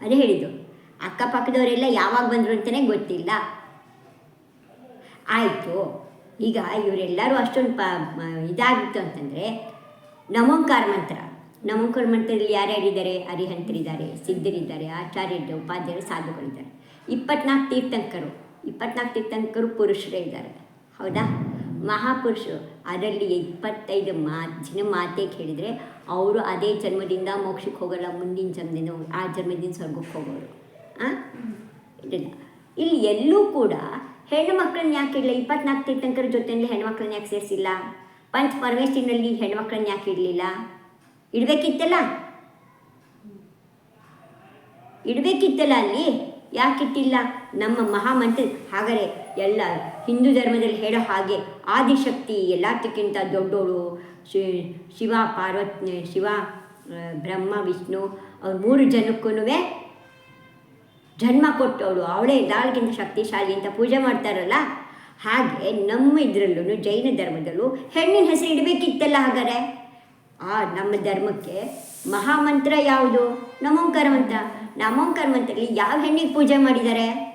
ಅದೇ ಹೇಳಿದ್ದು. ಅಕ್ಕಪಕ್ಕದವರೆಲ್ಲ ಯಾವಾಗ ಬಂದರು ಅಂತಲೇ ಗೊತ್ತಿಲ್ಲ. ಆಯಿತು. ಈಗ ಇವರೆಲ್ಲರೂ ಅಷ್ಟೊಂದು ಪ ಇದಾಗಿತ್ತು ಅಂತಂದರೆ ನಮೋಂಕಾರ ಮಂತ್ರ. ನಮೋಂಕಾರ ಮಂತ್ರದಲ್ಲಿ ಯಾರ್ಯಾರಿದ್ದಾರೆ ಹರಿಹಂತರಿದ್ದಾರೆ ಸಿದ್ಧರಿದ್ದಾರೆ ಆಚಾರ್ಯರು ಉಪಾಧ್ಯಾಯರು ಸಾಧುಗಳಿದ್ದಾರೆ. ಇಪ್ಪತ್ನಾಲ್ಕು ತೀರ್ಥಂಕರು. ಇಪ್ಪತ್ನಾಲ್ಕು ತೀರ್ಥಂಕರು ಪುರುಷರೇ ಇದ್ದಾರೆ. ಹೌದಾ? ಮಹಾಪುರುಷರು ಅದರಲ್ಲಿ ಇಪ್ಪತ್ತೈದು ಮಾ, ಜನ ಮಾತೇ ಕೇಳಿದರೆ ಅವರು ಅದೇ ಜನ್ಮದಿಂದ ಮೋಕ್ಷಕ್ಕೆ ಹೋಗಲ್ಲ, ಮುಂದಿನ ಜನ್ಮದಿಂದ ಆ ಜನ್ಮದಿಂದ ಸ್ವರ್ಗಕ್ಕೆ ಹೋಗೋರು. ಹಾಂ ಇಲ್ಲಿ. ಎಲ್ಲೂ ಕೂಡ ಹೆಣ್ಣು ಮಕ್ಕಳನ್ನ ಯಾಕೆ ಇಡಲಿಲ್ಲ? ಇಪ್ಪತ್ನಾಲ್ಕು ತೀರ್ಥಂಕರ ಜೊತೆಯಲ್ಲಿ ಹೆಣ್ಮಕ್ಳನ್ನ ಯಾಕೆ ಸೇರಿಸಿಲ್ಲ? ಪಂಚ ಪರಮೇಶ್ವರಿನಲ್ಲಿ ಹೆಣ್ಮಕ್ಳನ್ನ ಯಾಕೆ ಇಡಲಿಲ್ಲ? ಇಡಬೇಕಿತ್ತಲ್ಲ? ಇಡಬೇಕಿತ್ತಲ್ಲ ಅಲ್ಲಿ? ಯಾಕಿಟ್ಟಿಲ್ಲ? ನಮ್ಮ ಮಹಾಮಂತ್ರಿ. ಹಾಗಾದರೆ ಎಲ್ಲ ಹಿಂದೂ ಧರ್ಮದಲ್ಲಿ ಹೇಳೋ ಹಾಗೆ ಆದಿಶಕ್ತಿ ಎಲ್ಲದಕ್ಕಿಂತ ದೊಡ್ಡೋಳು ಶಿ ಶಿವ ಪಾರ್ವತ್ ಶಿವ ಬ್ರಹ್ಮ, ವಿಷ್ಣು ಅವ್ರ ಮೂರು ಜನಕ್ಕೂ ಜನ್ಮ ಕೊಟ್ಟವಳು. ಅವಳೇ ದಾಳ್ಗಿಂತ ಶಕ್ತಿಶಾಲಿ ಅಂತ ಪೂಜೆ ಮಾಡ್ತಾರಲ್ಲ? ಹಾಗೆ ನಮ್ಮ ಇದರಲ್ಲೂ ಜೈನ ಧರ್ಮದಲ್ಲೂ ಹೆಣ್ಣಿನ ಹೆಸರು ಇಡಬೇಕಿತ್ತಲ್ಲ ಹಾಗಾದ್ರೆ? ಆ, ನಮ್ಮ ಧರ್ಮಕ್ಕೆ ಮಹಾಮಂತ್ರ ಯಾವುದು? ನಮೋಂಕಾರ ಮಂತ್ರ ನಮೋಂಕಾರ ಮಂತ್ರದಲ್ಲಿ ಯಾವ ಹೆಣ್ಣಿಗೆ ಪೂಜೆ ಮಾಡಿದ್ದಾರೆ?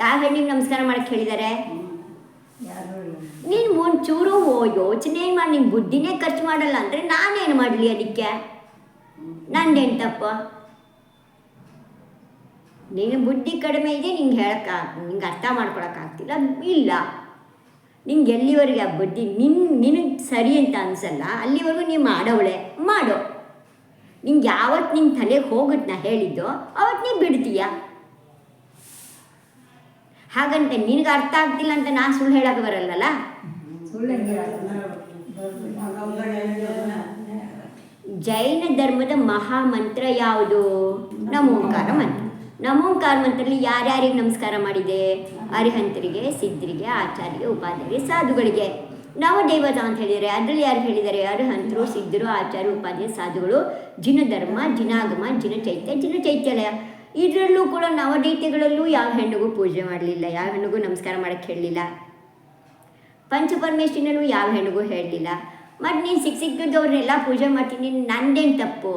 ಯಾವ ಹೆಣ್ಣಿಗೆ ನಮಸ್ಕಾರ ಮಾಡಕ್ಕೆ ಹೇಳಿದ್ದಾರೆ ನೀನು ಒಂಚೂರು ಯೋಚನೆ ಮಾಡಿ ನಿನ್ನ ಬುದ್ಧಿನೇ ಖರ್ಚು ಮಾಡಲ್ಲ ಅಂದರೆ ನಾನೇನು ಮಾಡಲಿ ಅದಕ್ಕೆ? ನಂದೇನು ತಪ್ಪು? ನಿನ್ನ ಬುದ್ಧಿ ಕಡಿಮೆ ಇದೆ, ನಿಂಗೆ ಹೇಳಕ್ಕ ನಿಂಗೆ ಅರ್ಥ ಮಾಡ್ಕೊಳಕ್ಕಾಗ್ತಿಲ್ಲ ಇಲ್ಲ. ನಿಂಗೆ ಎಲ್ಲಿವರೆಗೆ ಆ ಬುದ್ಧಿ ನಿನ್ ನಿನಗೆ ಸರಿ ಅಂತ ಅನ್ಸಲ್ಲ, ಅಲ್ಲಿವರೆಗೂ ನೀವು ಮಾಡೋವಳೆ, ಮಾಡು. ನಿಂಗೆ ಯಾವತ್ತು ನಿನ್ನ ತಲೆಗೆ ಹೋಗುತ್ತೆ ನಾ ಹೇಳಿದ್ದು ಅವತ್ತು ನೀನು ಬಿಡ್ತೀಯ. ಹಾಗಂತ ನಿನಗೆ ಅರ್ಥ ಆಗ್ತಿಲ್ಲ ಅಂತ ನಾನು ಸುಳ್ಳು ಹೇಳಕ್ಕೆ ಬರಲ್ಲಲ್ಲ ಜೈನ ಧರ್ಮದ ಮಹಾಮಂತ್ರ ಯಾವುದು? ನಮೋಂಕಾರ ಮಂತ್ರ. ನಮೋಂಕಾರ ಮಂತ್ರದಲ್ಲಿ ಯಾರ್ಯಾರಿಗೆ ನಮಸ್ಕಾರ ಮಾಡಿದೆ? ಅರಿಹಂತರಿಗೆ, ಸಿದ್ಧರಿಗೆ, ಆಚಾರ್ಯ ಉಪಾಧ್ಯಾಯರಿಗೆ ಸಾಧುಗಳಿಗೆ. ನವದೇವತ ಅಂತ ಹೇಳಿದರೆ ಅದರಲ್ಲಿ ಯಾರು ಹೇಳಿದ್ದಾರೆ ಅರಿಹಂತರು, ಸಿದ್ಧರು, ಆಚಾರ್ಯ, ಉಪಾಧ್ಯಾಯ, ಸಾಧುಗಳು ಜಿನ ಧರ್ಮ ಜಿನಾಗಮ ಜಿನ ಚೈತ್ಯ ಜಿನ ಚೈತ್ಯಾಲಯ ಇದರಲ್ಲೂ ಕೂಡ ನವದೈತ್ಯಗಳಲ್ಲೂ ಯಾವ ಹೆಣ್ಣಿಗೂ ಪೂಜೆ ಮಾಡಲಿಲ್ಲ, ಯಾವ ಹೆಣ್ಣಿಗೂ ನಮಸ್ಕಾರ ಮಾಡಕ್ಕೆ ಹೇಳಲಿಲ್ಲ. ಪಂಚಪರಮೇಶ್ವರಿನೂ ಯಾವ ಹೆಣ್ಣಿಗೂ ಹೇಳಲಿಲ್ಲ. ಮತ್ತು ನೀನು ಸಿಕ್ಕ ಸಿಕ್ಕಿದ್ದವ್ರನ್ನೆಲ್ಲ ಪೂಜೆ ಮಾಡ್ತೀನಿ, ನಂದೇನು ತಪ್ಪು?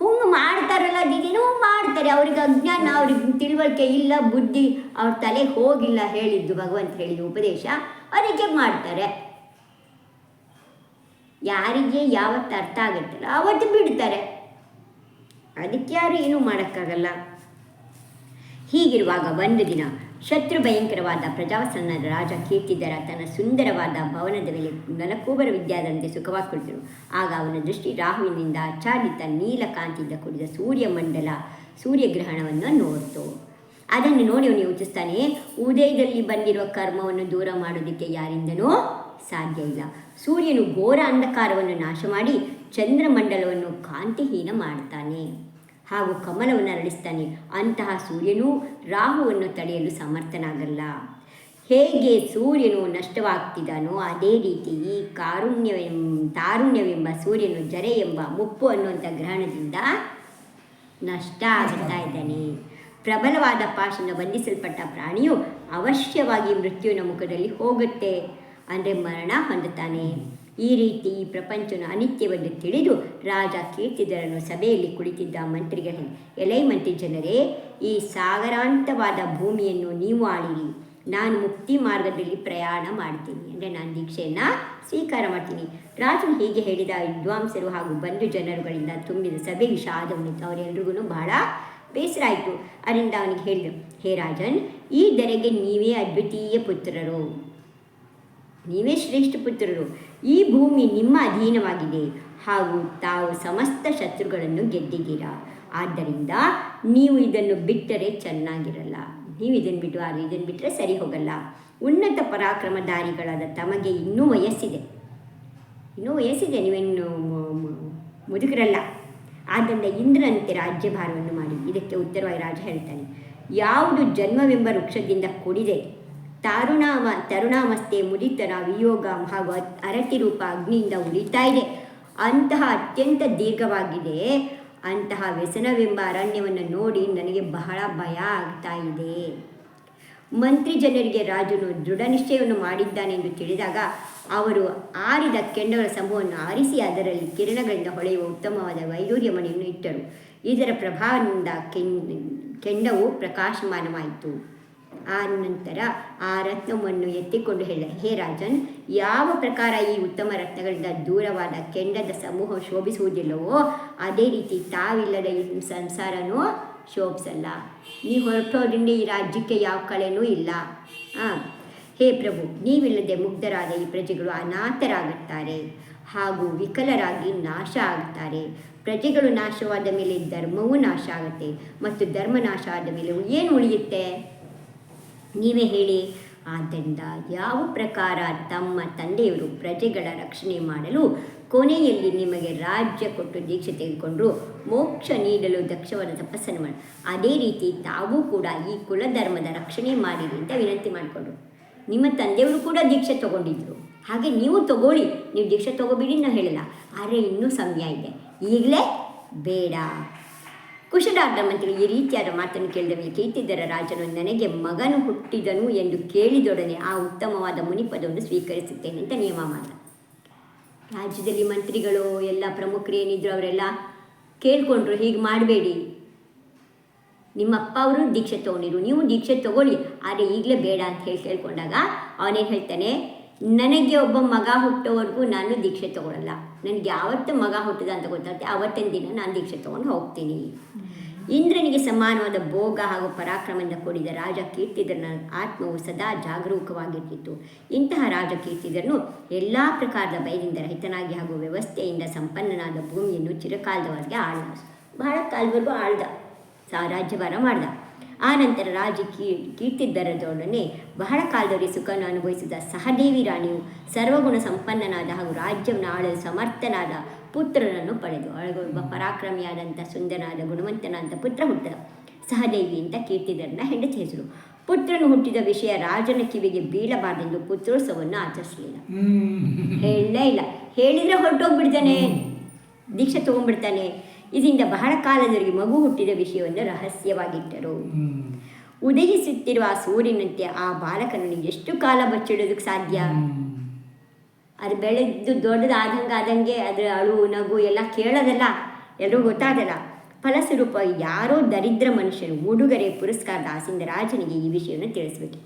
ಹಂಗೆ ಮಾಡ್ತಾರಲ್ಲ ದೀದಿನೂ ಮಾಡ್ತಾರೆ. ಅವ್ರಿಗೆ ಅಜ್ಞಾನ, ಅವ್ರಿಗೆ ತಿಳುವಳಿಕೆ ಇಲ್ಲ, ಬುದ್ಧಿ, ಅವ್ರ ತಲೆಗೆ ಹೋಗಿಲ್ಲ ಹೇಳಿದ್ದು ಭಗವಂತ ಹೇಳಿದ ಉಪದೇಶ ಅವರಿಗೆ ಮಾಡ್ತಾರೆ. ಯಾರಿಗೆ ಯಾವತ್ತು ಅರ್ಥ ಆಗುತ್ತಲ್ಲ ಅವತ್ತು ಬಿಡ್ತಾರೆ. ಅದಕ್ಕೆ ಯಾರು ಏನೂ ಮಾಡೋಕ್ಕಾಗಲ್ಲ. ಹೀಗಿರುವಾಗ ಒಂದು ದಿನ ಶತ್ರು ಭಯಂಕರವಾದ ಪ್ರಜಾಸನ್ನದ ರಾಜ ಕೀರ್ತಿದ್ದರ ತನ್ನ ಸುಂದರವಾದ ಭವನದ ಮೇಲೆ ನಲಕೂಬರ ವಿದ್ಯಾದಂತೆ ಸುಖವಾಗಿ ಕುಳಿತರು ಆಗ ಅವನ ದೃಷ್ಟಿ ರಾಹುವಿನಿಂದ ಆಚ್ಛಾದಿತ ನೀಲಕಾಂತಿಯಿಂದ ಕೂಡಿದ ಸೂರ್ಯಮಂಡಲ ಸೂರ್ಯಗ್ರಹಣವನ್ನು ನೋಡ್ತು. ಅದನ್ನು ನೋಡಿ ಅವನು ಯೋಚಿಸ್ತಾನೆ, ಉದಯದಲ್ಲಿ ಬಂದಿರುವ ಕರ್ಮವನ್ನು ದೂರ ಮಾಡೋದಕ್ಕೆ ಯಾರಿಂದನೂ ಸಾಧ್ಯ ಇಲ್ಲ. ಸೂರ್ಯನು ಘೋರ ಅಂಧಕಾರವನ್ನು ನಾಶ ಮಾಡಿ ಚಂದ್ರಮಂಡಲವನ್ನು ಕಾಂತಿಹೀನ ಮಾಡ್ತಾನೆ. ಹಾಗೂ ಕಮಲವನ್ನು ಅರಳಿಸ್ತಾನೆ. ಅಂತಹ ಸೂರ್ಯನು ರಾಹುವನ್ನು ತಡೆಯಲು ಸಮರ್ಥನಾಗಲ್ಲ. ಹೇಗೆ ಸೂರ್ಯನು ನಷ್ಟವಾಗ್ತಿದ್ದಾನೋ ಅದೇ ರೀತಿ ಈ ಕಾರುಣ್ಯವೆಂ, ತಾರುಣ್ಯವೆಂಬ ಸೂರ್ಯನು ಜರೆ ಎಂಬ ಮುಪ್ಪು ಅನ್ನುವಂಥ ಗ್ರಹಣದಿಂದ ನಷ್ಟ ಆಗುತ್ತಾ ಇದ್ದಾನೆ. ಪ್ರಬಲವಾದ ಪಾಶನ ಬಂಧಿಸಲ್ಪಟ್ಟ ಪ್ರಾಣಿಯು ಅವಶ್ಯವಾಗಿ ಮೃತ್ಯುವಿನ ಮುಖದಲ್ಲಿ ಹೋಗುತ್ತೆ. ಅಂದರೆ ಮರಣ ಹೊಂದುತ್ತಾನೆ. ಈ ರೀತಿ ಈ ಪ್ರಪಂಚನ ಅನಿತ್ಯವೆಂದು ತಿಳಿದು ರಾಜ ಕೀರ್ತಿದರನ್ನು ಸಭೆಯಲ್ಲಿ ಕುಳಿತಿದ್ದ ಮಂತ್ರಿಗೆ ಎಲೈ ಮಂತ್ರಿ ಜನರೇ, ಈ ಸಾಗರಾಂತವಾದ ಭೂಮಿಯನ್ನು ನೀವು ಆಳಿರಿ. ನಾನು ಮುಕ್ತಿ ಮಾರ್ಗದಲ್ಲಿ ಪ್ರಯಾಣ ಮಾಡ್ತೀನಿ ಅಂದರೆ ನಾನು ದೀಕ್ಷೆಯನ್ನು ಸ್ವೀಕಾರ ಮಾಡ್ತೀನಿ. ರಾಜನು ಹೀಗೆ ಹೇಳಿದ ವಿದ್ವಾಂಸರು ಹಾಗೂ ಬಂಧು ಜನರುಗಳಿಂದ ತುಂಬಿದ ಸಭೆ ವಿಷಾದವನ್ನಿತ್ತು ಅವರೆಲ್ರಿಗೂ ಬಹಳ ಬೇಸರ ಆಯಿತು ಅದರಿಂದ ಅವನಿಗೆ ಹೇಳಿದರು ಹೇ ರಾಜನ್, ಈ ದರೆಗೆ ನೀವೇ ಅದ್ವಿತೀಯ ಪುತ್ರರು. ನೀವೇ ಶ್ರೇಷ್ಠ ಪುತ್ರರು. ಈ ಭೂಮಿ ನಿಮ್ಮ ಅಧೀನವಾಗಿದೆ. ಹಾಗೂ ತಾವು ಸಮಸ್ತ ಶತ್ರುಗಳನ್ನು ಗೆದ್ದಿದ್ದೀರಾ. ಆದ್ದರಿಂದ ನೀವು ಇದನ್ನು ಬಿಟ್ಟರೆ ಚೆನ್ನಾಗಿರಲ್ಲ. ನೀವು ಇದನ್ನು ಆದರೆ ಇದನ್ನು ಬಿಟ್ಟರೆ ಸರಿ ಹೋಗಲ್ಲ. ಉನ್ನತ ಪರಾಕ್ರಮಧಾರಿಗಳಾದ ತಮಗೆ ಇನ್ನೂ ವಯಸ್ಸಿದೆ. ಇನ್ನೂ ವಯಸ್ಸಿದೆ ನೀವೇನು ಮುದುಕರಲ್ಲ. ಆದ್ದರಿಂದ ಇಂದ್ರನಂತೆ ರಾಜ್ಯಭಾರವನ್ನು ಮಾಡಿ. ಇದಕ್ಕೆ ಉತ್ತರವಾಗಿ ರಾಜ ಹೇಳ್ತಾನೆ, ಯಾವುದು ಜನ್ಮವೆಂಬ ವೃಕ್ಷದಿಂದ ಕೂಡಿದೆ ತಾರುಣಾವ ತರುಣಾಮಸ್ಥೆ ಮುದಿತನ ವಿಯೋಗ ಹಾಗೂ ಅ- ಅರತಿ ರೂಪ ಅಗ್ನಿಯಿಂದ ಉಳಿತಾ ಇದೆ. ಅಂತಹ ಅತ್ಯಂತ ದೀರ್ಘವಾಗಿದೆ. ಅಂತಹ ವ್ಯಸನವೆಂಬ ಅರಣ್ಯವನ್ನು ನೋಡಿ ನನಗೆ ಬಹಳ ಭಯ ಆಗ್ತಾ ಇದೆ. ಮಂತ್ರಿ ಜನರಿಗೆ ರಾಜನು ದೃಢ ನಿಶ್ಚಯವನ್ನು ಮಾಡಿದ್ದಾನೆಂದು ತಿಳಿದಾಗ ಅವರು ಆರಿದ ಕೆಂಡಗಳ ಸಮೂಹವನ್ನು ಆರಿಸಿ ಅದರಲ್ಲಿ ಕಿರಣಗಳಿಂದ ಹೊಳೆಯುವ ಉತ್ತಮವಾದ ವೈಡೂರ್ಯ ಮಣಿಯನ್ನು ಇಟ್ಟರು. ಇದರ ಪ್ರಭಾವದಿಂದ ಕೆಂಡವು ಪ್ರಕಾಶಮಾನವಾಯಿತು. ಆ ನಂತರ ಆ ರತ್ನವನ್ನು ಎತ್ತಿಕೊಂಡು ಹೇಳ ಹೇ ರಾಜನ್ ಯಾವ ಪ್ರಕಾರ ಈ ಉತ್ತಮ ರತ್ನಗಳಿಂದ ದೂರವಾದ ಕೆಂಡದ ಸಮೂಹ ಶೋಭಿಸುವುದಿಲ್ಲವೋ ಅದೇ ರೀತಿ ತಾವಿಲ್ಲದ ಈ ಸಂಸಾರನೂ ಶೋಭಿಸಲ್ಲ. ನೀ ಹೊರಟೋದ್ರಿಂದ ಈ ರಾಜ್ಯಕ್ಕೆ ಯಾವ ಕಳೆನೂ ಇಲ್ಲ. ಆ, ಹೇ ಪ್ರಭು ನೀವಿಲ್ಲದೆ ಮುಗ್ಧರಾದ ಈ ಪ್ರಜೆಗಳು ಅನಾಥರಾಗುತ್ತಾರೆ. ಹಾಗೂ ವಿಕಲರಾಗಿ ನಾಶ ಆಗುತ್ತಾರೆ. ಪ್ರಜೆಗಳು ನಾಶವಾದ ಮೇಲೆ ಧರ್ಮವೂ ನಾಶ ಆಗುತ್ತೆ ಮತ್ತು ಧರ್ಮ ನಾಶ ಆದ ಮೇಲೆ ಏನು ಉಳಿಯುತ್ತೆ? ನೀವೇ ಹೇಳಿ. ಆದ್ದರಿಂದ ಯಾವ ಪ್ರಕಾರ ತಮ್ಮ ತಂದೆಯವರು ಪ್ರಜೆಗಳ ರಕ್ಷಣೆ ಮಾಡಲು ಕೊನೆಯಲ್ಲಿ ನಿಮಗೆ ರಾಜ್ಯ ಕೊಟ್ಟು ದೀಕ್ಷೆ ತೆಗೆದುಕೊಂಡು ಮೋಕ್ಷ ನೀಡಲು ದಕ್ಷವಾದ ತಪಸ್ಸನ್ನು ಮಾಡಿ. ಅದೇ ರೀತಿ ತಾವೂ ಕೂಡ ಈ ಕುಲಧರ್ಮದ ರಕ್ಷಣೆ ಮಾಡಿರಿ ಅಂತ ವಿನಂತಿ ಮಾಡಿಕೊಂಡ್ರು. ನಿಮ್ಮ ತಂದೆಯವರು ಕೂಡ ದೀಕ್ಷೆ ತಗೊಂಡಿದ್ರು. ಹಾಗೆ ನೀವು ತಗೊಳ್ಳಿ, ನೀವು ದೀಕ್ಷೆ ತಗೋಬೇಡಿ ನಾವು ಹೇಳಲ್ಲ. ಆದರೆ ಇನ್ನೂ ಸಮಯ ಇದೆ. ಈಗಲೇ ಬೇಡ. ಕುಶಲಾರ್ಧ ಮಂತ್ರಿ ಈ ರೀತಿಯಾದ ಮಾತನ್ನು ಕೇಳಿದ ಮೇಲೆ ಕೇಳ್ತಿದ್ದರ ರಾಜನು, ನನಗೆ ಮಗನು ಹುಟ್ಟಿದನು ಎಂದು ಕೇಳಿದೊಡನೆ ಆ ಉತ್ತಮವಾದ ಮುನಿಪದವನ್ನು ಸ್ವೀಕರಿಸುತ್ತೇನೆ ಅಂತ ನಿಯಮ ಮಾಡ ರಾಜ್ಯದಲ್ಲಿ ಮಂತ್ರಿಗಳು, ಎಲ್ಲ ಪ್ರಮುಖರು ಏನಿದ್ರು ಅವರೆಲ್ಲ ಕೇಳಿಕೊಂಡ್ರು, ಹೀಗೆ ಮಾಡಬೇಡಿ. ನಿಮ್ಮ ಅಪ್ಪ ಅವರು ದೀಕ್ಷೆ ತೊಗೊಂಡಿರು, ನೀವು ದೀಕ್ಷೆ ತಗೊಳ್ಳಿ. ಆದರೆ ಈಗಲೇ ಬೇಡ ಅಂತ ಹೇಳಿ ಕೇಳ್ಕೊಂಡಾಗ ಅವನೇನು ಹೇಳ್ತಾನೆ ನನಗೆ ಒಬ್ಬ ಮಗ ಹುಟ್ಟೋವರೆಗೂ ನಾನು ದೀಕ್ಷೆ ತಗೊಳ್ಳಲ್ಲ ನನಗೆ ಯಾವತ್ತು ಮಗ ಹುಟ್ಟಿದ ಅಂತ ಗೊತ್ತಾಗುತ್ತೆ ಅವತ್ತಿನ ದಿನ ನಾನು ದೀಕ್ಷೆ ತೊಗೊಂಡು ಹೋಗ್ತೀನಿ. ಇಂದ್ರನಿಗೆ ಸಮಾನವಾದ ಭೋಗ ಹಾಗೂ ಪರಾಕ್ರಮದಿಂದ ಕೂಡಿದ ರಾಜ ಕೀರ್ತಿಧರನ ಆತ್ಮವು ಸದಾ ಜಾಗರೂಕವಾಗಿರ್ತಿತ್ತು. ಇಂತಹ ರಾಜ ಕೀರ್ತಿಧರನು ಎಲ್ಲ ಪ್ರಕಾರದ ಭಯದಿಂದ ರಹಿತನಾಗಿ ಹಾಗೂ ವ್ಯವಸ್ಥೆಯಿಂದ ಸಂಪನ್ನನಾದ ಭೂಮಿಯನ್ನು ಚಿರಕಾಲದವರೆಗೆ ಆಳ್ದ. ಬಹಳ ಕಾಲದವರೆಗೂ ಆಳ್ದ. ಸಾ ರಾಜ್ಯಭಾರ ಮಾಡ್ದ. ಆ ನಂತರ ರಾಜ ಕೀ ಕೀರ್ತಿದ್ದರದೊಡನೆ ಬಹಳ ಕಾಲದವರೆಗೆ ಸುಖವನ್ನು ಅನುಭವಿಸಿದ ಸಹದೇವಿ ರಾಣಿಯು ಸರ್ವಗುಣ ಸಂಪನ್ನನಾದ ಹಾಗೂ ರಾಜ್ಯವನ್ನು ಆಳಲು ಸಮರ್ಥನಾದ ಪುತ್ರನನ್ನು ಪಡೆದು. ಒಳಗೊಬ್ಬ ಪರಾಕ್ರಮಿಯಾದಂಥ ಸುಂದರನಾದ ಗುಣವಂತನಾದಂಥ ಪುತ್ರ ಹುಟ್ಟಿದ ಸಹದೇವಿ ಅಂತ ಕೀರ್ತಿದರನ್ನ ಹೆಂಡತಿ ಹೆಸರು. ಪುತ್ರನು ಹುಟ್ಟಿದ ವಿಷಯ ರಾಜನ ಕಿವಿಗೆ ಬೀಳಬಾರದೆಂದು ಪುತ್ರೋತ್ಸವವನ್ನು ಆಚರಿಸಲಿಲ್ಲ. ಹೇಳಲೇ ಇಲ್ಲ. ಹೇಳಿದ್ರೆ ಹೊರಟೋಗ್ಬಿಡ್ತಾನೆ. ದೀಕ್ಷೆ ತೊಗೊಂಡ್ಬಿಡ್ತಾನೆ. ಇದರಿಂದ ಬಹಳ ಕಾಲದವರೆಗೆ ಮಗು ಹುಟ್ಟಿದ ವಿಷಯವನ್ನು ರಹಸ್ಯವಾಗಿಟ್ಟರು. ಉದಯಿಸುತ್ತಿರುವ ಆ ಸೂರ್ಯನಂತೆ ಆ ಬಾಲಕನನ್ನು ಎಷ್ಟು ಕಾಲ ಬಚ್ಚಿಡೋದಕ್ಕೆ ಸಾಧ್ಯ? ಅದು ಬೆಳೆದು ದೊಡ್ಡದಾದಂಗೆ ಆದಂಗೆ ಅದರ ಅಳು ನಗು ಎಲ್ಲ ಕೇಳೋದಲ್ಲ ಎಲ್ಲರೂ ಗೊತ್ತಾಗಲ್ಲ ಫಲಸ್ವರೂಪ ಯಾರೋ ದರಿದ್ರ ಮನುಷ್ಯರು ಉಡುಗೊರೆ ಪುರಸ್ಕಾರದ ಆಸಿಂದ ರಾಜನಿಗೆ ಈ ವಿಷಯವನ್ನು ತಿಳಿಸ್ಬೇಕು.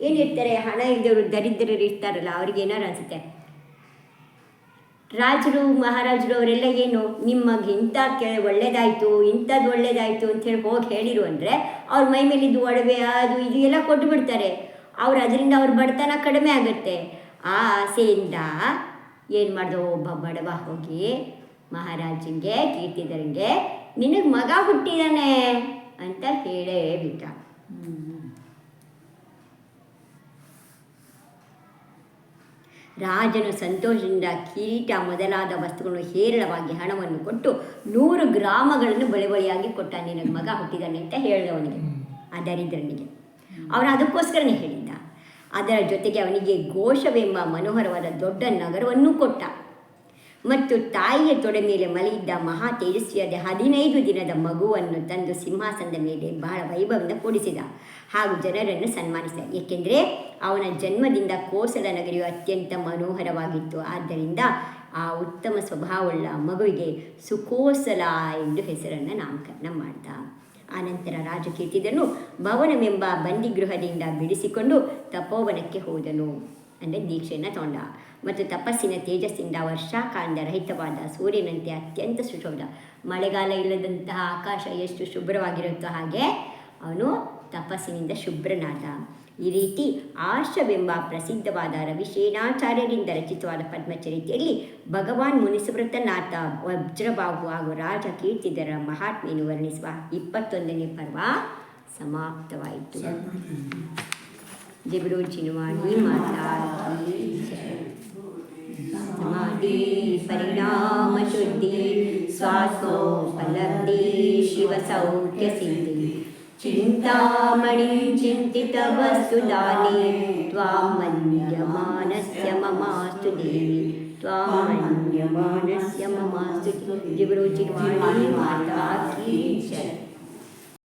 ಏನಿರ್ತಾರೆ ಹಣ ಇದ್ದವರು ದರಿದ್ರರು ಇರ್ತಾರಲ್ಲ ಅವ್ರಿಗೆ ಏನಾರು ಅನಿಸುತ್ತೆ? ರಾಜರು, ಮಹಾರಾಜರು ಅವರೆಲ್ಲ ಏನು ನಿಮಗೆ ಇಂಥ ಕೆ, ಒಳ್ಳೇದಾಯಿತು, ಇಂಥದ್ದು ಒಳ್ಳೇದಾಯಿತು ಅಂತೇಳಿ ಹೋಗಿ ಹೇಳಿರು ಅಂದರೆ ಅವ್ರ ಮೈ ಮೇಲಿದ್ದು ಒಡವೆ, ಅದು, ಇದು ಎಲ್ಲ ಕೊಟ್ಟು ಬಿಡ್ತಾರೆ. ಅವ್ರು ಅದರಿಂದ ಅವ್ರ ಬಡತನ ಕಡಿಮೆ ಆಗುತ್ತೆ. ಆ ಆಸೆಯಿಂದ ಏನು ಮಾಡ್ದೋ, ಒಬ್ಬ ಬಡವ ಹೋಗಿ ಮಹಾರಾಜಂಗೆ ಕೀರ್ತಿದರಂಗೆ ನಿನಗೆ ಮಗ ಹುಟ್ಟಿದಾನೆ ಅಂತ ಹೇಳೇ ಬಿಟ್ಟ. ರಾಜನು ಸಂತೋಷದಿಂದ ಕಿರೀಟ ಮೊದಲಾದ ವಸ್ತುಗಳನ್ನು ಹೇರಳವಾಗಿ ಹಣವನ್ನು ಕೊಟ್ಟು ನೂರು ಗ್ರಾಮಗಳನ್ನು ಬಳಿ ಬಳಿಯಾಗಿ ಕೊಟ್ಟ ನಿನಗೆ ಮಗ ಹುಟ್ಟಿದಾನೆ ಅಂತ ಹೇಳಿದವನಿಗೆ ಆ ದರಿದ್ರನಿಗೆ ಅವನು ಅದಕ್ಕೋಸ್ಕರನೇ ಹೇಳಿದ್ದ. ಅದರ ಜೊತೆಗೆ ಅವನಿಗೆ ಘೋಷವೆಂಬ ಮನೋಹರವಾದ ದೊಡ್ಡ ನಗರವನ್ನು ಕೊಟ್ಟ. ಮತ್ತು ತಾಯಿಯ ತೊಡೆ ಮೇಲೆ ಮಲಗಿದ್ದ ಮಹಾ ತೇಜಸ್ವಿಯಾದ ಹದಿನೈದು ದಿನದ ಮಗುವನ್ನು ತಂದು ಸಿಂಹಾಸನದ ಮೇಲೆ ಬಹಳ ವೈಭವದಿಂದ ಕೂಡಿಸಿದ ಹಾಗೂ ಜನರನ್ನು ಸನ್ಮಾನಿಸಿದ. ಏಕೆಂದರೆ ಅವನ ಜನ್ಮದಿಂದ ಕೋಸಲ ನಗರಿಯು ಅತ್ಯಂತ ಮನೋಹರವಾಗಿತ್ತು. ಆದ್ದರಿಂದ ಆ ಉತ್ತಮ ಸ್ವಭಾವವುಳ್ಳ ಮಗುವಿಗೆ ಸುಕೋಸಲ ಎಂದು ಹೆಸರನ್ನು ನಾಮಕರಣ ಮಾಡಿದ. ಆನಂತರ ರಾಜಕೀರ್ತಿದನು ಭವನವೆಂಬ ಬಂದಿಗೃಹದಿಂದ ಬಿಡಿಸಿಕೊಂಡು ತಪೋವನಕ್ಕೆ ಹೋದನು ಅಂದರೆ ದೀಕ್ಷೆಯನ್ನು ತಗೊಂಡ. ಮತ್ತು ತಪಸ್ಸಿನ ತೇಜಸ್ಸಿಂದ ವರ್ಷಾಕಾಂಡ ರಹಿತವಾದ ಸೂರ್ಯನಂತೆ ಅತ್ಯಂತ ಸುಶೋಭ ಮಳೆಗಾಲ ಇಲ್ಲದಂತಹ ಆಕಾಶ ಎಷ್ಟು ಶುಭ್ರವಾಗಿರುತ್ತೋ ಹಾಗೆ ಅವನು ತಪಸ್ಸಿನಿಂದ ಶುಭ್ರನಾದ. ಈ ರೀತಿ ಆರ್ಷವೆಂಬ ಪ್ರಸಿದ್ಧವಾದ ರವಿಶೇನಾಚಾರ್ಯರಿಂದ ರಚಿತವಾದ ಪದ್ಮಚರಿತೆಯಲ್ಲಿ ಭಗವಾನ್ ಮುನಿಸುವೃತನಾಥ ವಜ್ರಬಾಹು ಹಾಗೂ ರಾಜ ಕೀರ್ತಿದರ ಮಹಾತ್ಮೆಯನ್ನು ವರ್ಣಿಸುವ ಇಪ್ಪತ್ತೊಂದನೇ ಪರ್ವ ಸಮಾಪ್ತವಾಯಿತು. ಜಬರು ಚಿನ್ವಾಣಿ ಮಾತಾ. समाधि परिणाम शुद्धि स्वास्थोपलब्धि शिव सौख्य सिद्धि चिन्तामणि चिन्तित वस्तुदाने त्वां मन्यमानस्य ममास्तु देवी त्वां मन्यमानस्य ममास्तु जिगुरुचिर्वाणी माता की जय